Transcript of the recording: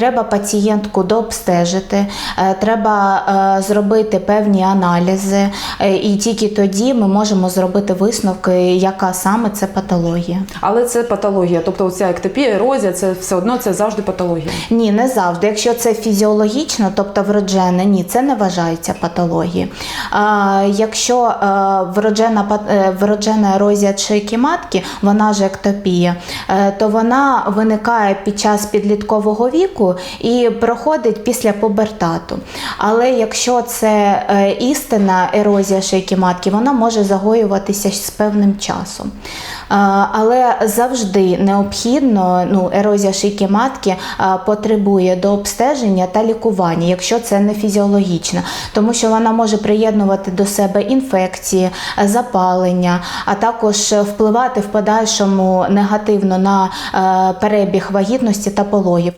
треба пацієнтку дообстежити, е, треба е, зробити певні аналізи, е, і тільки тоді ми можемо зробити висновки, яка саме це патологія. Але це патологія, тобто оця ектопія, ерозія, це все одно це завжди патологія. Ні, не завжди. Якщо це фізіологічно, тобто вроджене, ні, це не вважається патологією. А, якщо вроджена, вроджена ерозія шийки матки, вона ж ектопія, то вона виникає під час підліткового віку і проходить після пубертату. Але якщо це е, істинна ерозія шийки матки, вона може загоюватися з певним часом. Але завжди необхідно, ну, ерозія шийки матки потребує до обстеження та лікування, якщо це не фізіологічно, тому що вона може приєднувати до себе інфекції, е, запалення, а також е, впливати в подальшому негативно на е, перебіг вагітності та пологів.